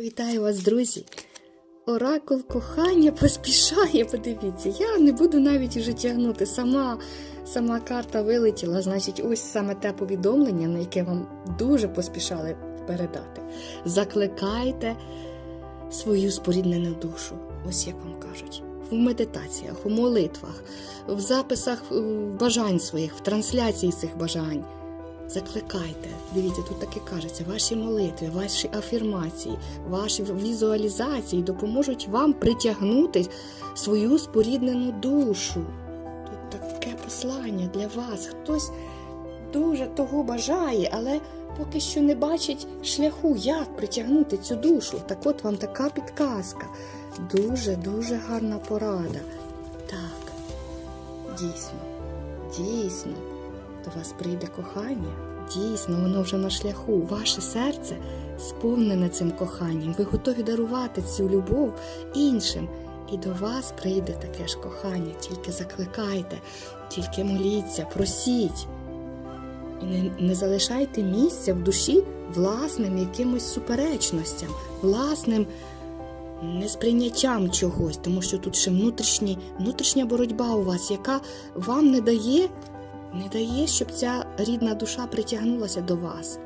Вітаю вас, друзі! Оракул кохання поспішає, подивіться. Я не буду навіть вже тягнути. Сама, сама карта вилетіла. Значить, ось саме те повідомлення, на яке вам дуже поспішали передати. Закликайте свою споріднену душу. Ось як вам кажуть. В медитаціях, у молитвах, в записах е, бажань своїх, в трансляції цих бажань. Закликайте, дивіться, тут таке кажеться, ваші молитви, ваші афірмації, ваші візуалізації допоможуть вам притягнути свою споріднену душу. Тут таке послання для вас. Хтось дуже того бажає, але поки що не бачить шляху, як притягнути цю душу. Так от вам така підказка. Дуже-дуже гарна порада. Так, дійсно, дійсно до вас прийде кохання, дійсно, воно вже на шляху. Ваше серце сповнене цим коханням. Ви готові дарувати цю любов іншим. І до вас прийде таке ж кохання. Тільки закликайте, тільки моліться, просіть. І не, не залишайте місця в душі власним якимось суперечностям, власним несприйняттям чогось, тому що тут ще внутрішні, внутрішня боротьба у вас, яка вам не дає не дає, щоб ця рідна душа притягнулася до вас.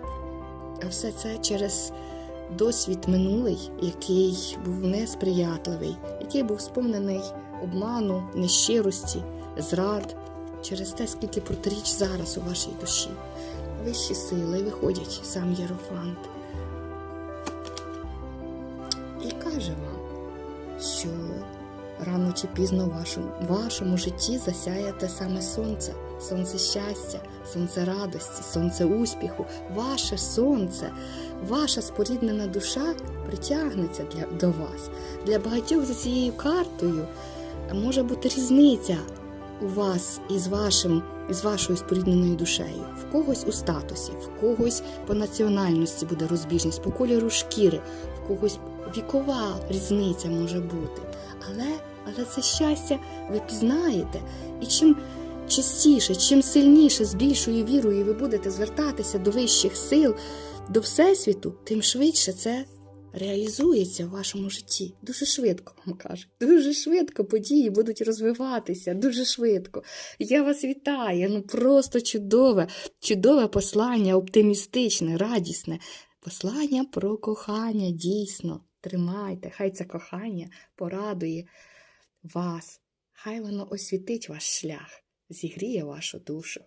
А все це через досвід минулий, який був несприятливий, який був сповнений обману, нещирості, зрад, через те, скільки протиріч зараз у вашій душі. Вищі сили виходять сам Єрофант. І каже вам, що рано чи пізно в вашому, вашому житті засяє те саме сонце, сонце щастя, сонце радості, сонце успіху, ваше сонце, ваша споріднена душа притягнеться для, до вас. Для багатьох за цією картою може бути різниця у вас із вашим. Із вашою спорідненою душею, в когось у статусі, в когось по національності буде розбіжність, по кольору шкіри, в когось вікова різниця може бути. Але, але це щастя ви пізнаєте. І чим частіше, чим сильніше, з більшою вірою ви будете звертатися до вищих сил, до Всесвіту, тим швидше це реалізується в вашому житті. Дуже швидко вам кажуть. Дуже швидко події будуть розвиватися, дуже швидко. Я вас вітаю. Ну просто чудове, чудове послання, оптимістичне, радісне. Послання про кохання, дійсно. Тримайте, хай це кохання порадує вас, хай воно освітить ваш шлях, зігріє вашу душу.